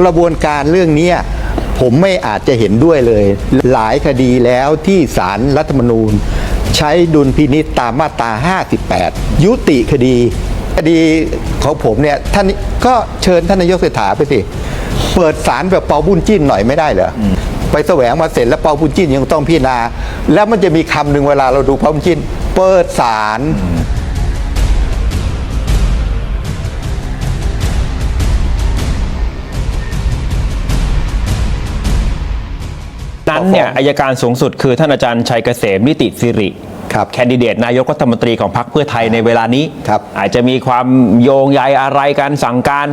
กระบวนการเรื่องนี้ผมไม่อาจจะเห็นด้วยเลย หลายคดีแล้วที่ศาลรัฐธรรมนูญ ใช้ดุลพินิษตามมาตรา 58 ยุติคดี คดีของผมเนี่ยท่านก็เชิญท่านนายกเศรษฐาไปสิ เปิดศาลแบบเปาบุญจิ้นหน่อยไม่ได้เหรออไปแสวงมาเสร็จแล้วเปาบุญจิ้นยังต้องพิจารณา แล้วมันจะมีคำหนึ่งเวลาเราดูเปาบุญจิ้น เปิดศาล นั้นเนี่ยอายการสูงสุดคือท่านอาจารย์ชัยเกษมนิติสิริครับแคนดิเดตนายกรัฐมนตรีของพรรคเพื่อไทยในเวลานี้ครับอาจจะมีความโยงใยอะไรกันสั่งการ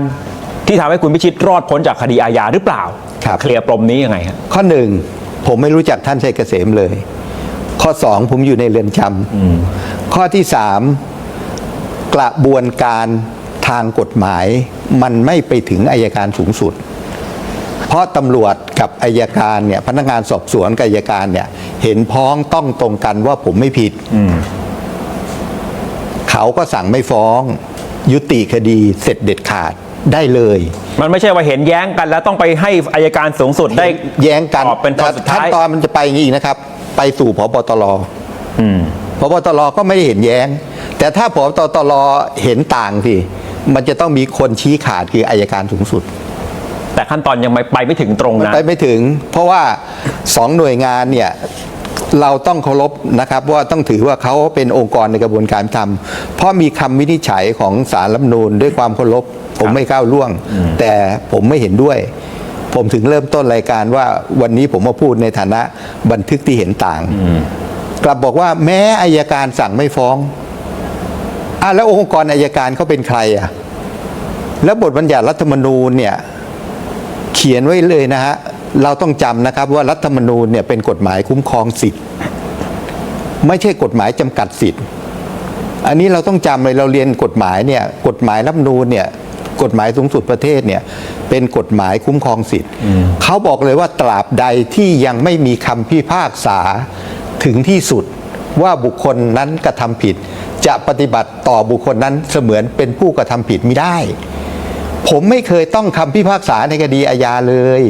ที่ทำให้คุณพิชิตรอดพ้นจากคดีอาญาหรือเปล่าครับเคลียร์ปมนี้ยังไงฮะข้อหนึ่งผมไม่รู้จักท่านชัยเกษมเลย ข้อสองผมอยู่ในเรือนจำข้อที่สามกระบวนการทางกฎหมาย มันไม่ไปถึงอายการสูงสุด เพราะตำรวจกับอายการเนี่ยพนักงานสอบสวนกับอายการเนี่ย เห็นพ้องต้องตรงกันว่าผมไม่ผิด เขาก็สั่งไม่ฟ้อง ยุติคดีเสร็จเด็ดขาดได้เลย มันไม่ใช่ว่าเห็นแย้งกัน แล้วต้องไปให้อายการสูงสุดได้แย้งกันตอบเป็นตอนสุดขั้นท้ายตอนมันจะไปอย่างนี้อีกนะครับ ไปสู่พบตรอืมพบตรก็ไม่ได้เห็นแย้ง แต่ถ้าพบตรเห็นต่างสิมันจะต้องมีคนชี้ขาดคืออายการสูงสุด แต่ขั้นตอนยังไม่ไปไม่ถึงตรงนั้นไปไม่ถึง เพราะว่าสองหน่วยงานเนี่ยเราต้องเคารพนะครับว่าต้องถือว่าเขาเป็นองค์กรในกระบวนการทำเพราะมีคำวินิจฉัยของสารรัฐธรรมนูญด้วยความเคารพผมไม่ก้าวล่วง แต่ผมไม่เห็นด้วย ผมถึงเริ่มต้นรายการว่าวันนี้ผมมาพูดในฐานะบันทึกที่เห็นต่าง กลับบอกว่าแม้อายการสั่งไม่ฟ้องอะแล้วองค์กรอายการเขาเป็นใครอะแล้วบทบัญญัติรัฐธรรมนูญเนี่ย เขียนไว้เลยนะฮะเราต้องจำนะครับว่ารัฐธรรมนูญเนี่ยเป็นกฎหมายคุ้มครองสิทธิ์ ไม่ใช่กฎหมายจำกัดสิทธิ์ อันนี้เราต้องจำเลยเราเรียนกฎหมายเนี่ยกฎหมายรัฐธรรมนูญเนี่ยกฎหมายสูงสุดประเทศเนี่ยเป็นกฎหมายคุ้มครองสิทธิ์ เขาบอกเลยว่าตราบใดที่ยังไม่มีคำพิพากษาถึงที่สุดว่าบุคคลนั้นกระทำผิด จะปฏิบัติต่อบุคคลนั้นเสมือนเป็นผู้กระทำผิดไม่ได้ ผมไม่เคยต้องคำพิพากษาในคดีอาญาเลย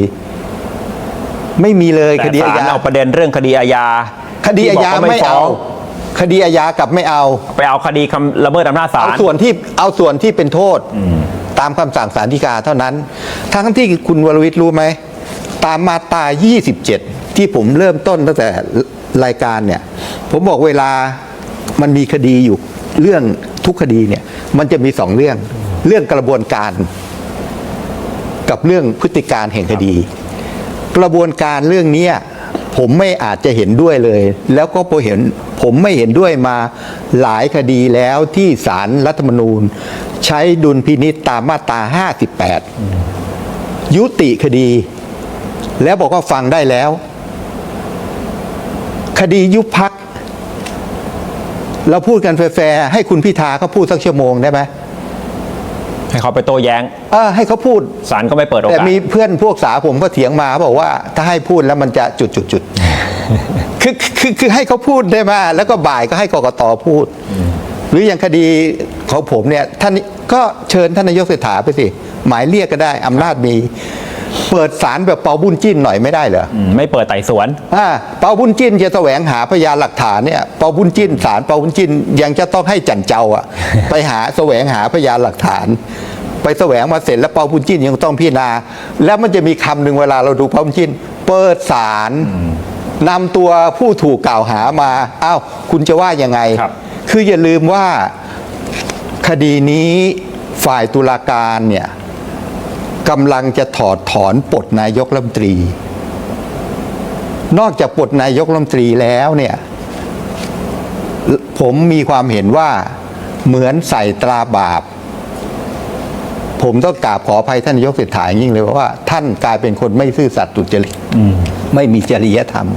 ไม่มีเลยแต่คดีอาศาลญาเอาประเด็นเรื่องคดีอาญาคดีอาญาที่บกว่ไม่ฟ้เอางคดีอาญากลับไม่เอา ไปเอาคดีคำละเมิดอำนาจศาเอาลส่วนที่เอาส่วนที่เป็นโทษตามคำสั่งศาลฎีกาเท่านั้น ทั้งที่คุณวรวิทย์รู้ไหม ตามมาตรา27 ที่ผมเริ่มต้นตั้งแต่รายการเนี่ย ผมบอกเวลามันมีคดีอยู่เรื่องทุกคดีเนี่ย มันจะมีสองเรื่องเรื่องกระบวนการ กับเรื่องพฤติการแห่งคดี กระบวนการเรื่องนี้ผมไม่อาจจะเห็นด้วยเลย แล้วก็พอเห็นผมไม่เห็นด้วยมาหลายคดีแล้วที่ศาลรัฐธรรมนูญ ใช้ดุลพินิษตามมาตรา 58 ยุติคดี แล้วบอกว่าฟังได้แล้ว คดียุบพัก เราพูดกันแฟร์ให้คุณพิธาเขาพูดสักชั่วโมงได้ไหม ให้เขาไปโต้แย้งเออให้เขาพูด ศาลก็ไม่เปิดโอแต่กาสมีเพื่อนพวกสาผมก็เถียงมาบอกว่าถ้าให้พูดแล้วมันจะจุดจุดจุดคือคือคือให้เขาพูดได้มาแล้วก็บ่ายก็ให้กกตพูด หรืออย่างคดีของผมเนี่ยท่านก็เชิญท่านนายกเศรษฐาไปสิ หมายเรียกก็ได้อำนาจมี เปิดศาลแบบเปาบุญจิ้นหน่อยไม่ได้เหรออืมไม่เปิดไต่สวน อ่าเปาบุญจิ้นจะแสวงหาพยานหลักฐานเนี่ยเปาบุญจิ้นศาลเปาบุญจิ้นยังจะต้องให้จันเจ้าอะ ไปหาแสวงหาพยานหลักฐาน ไปแสวงมาเสร็จแล้วเปาบุญจิ้นยังต้องพิจารณา แล้วมันจะมีคำหนึ่งเวลาเราดูเปาบุญจิ้น เปิดศาลนำตัวผู้ถูกกล่าวหามาอ้าวคุณจะว่ายังไง ครับ คืออย่าลืมว่า คดีนี้ฝ่ายตุลาการเนี่ย กำลังจะถอดถอนปลดนายกรัฐมนตรี นอกจากปลดนายกรัฐมนตรีแล้วเนี่ยผมมีความเห็นว่าเหมือนใส่ตราบาป ผมต้องกราบขออภัยท่านนายกเศรษฐาอย่างยิ่งเลยว่าท่านกลายเป็นคนไม่ซื่อสัตย์สุจริตไม่มีจริยธรรม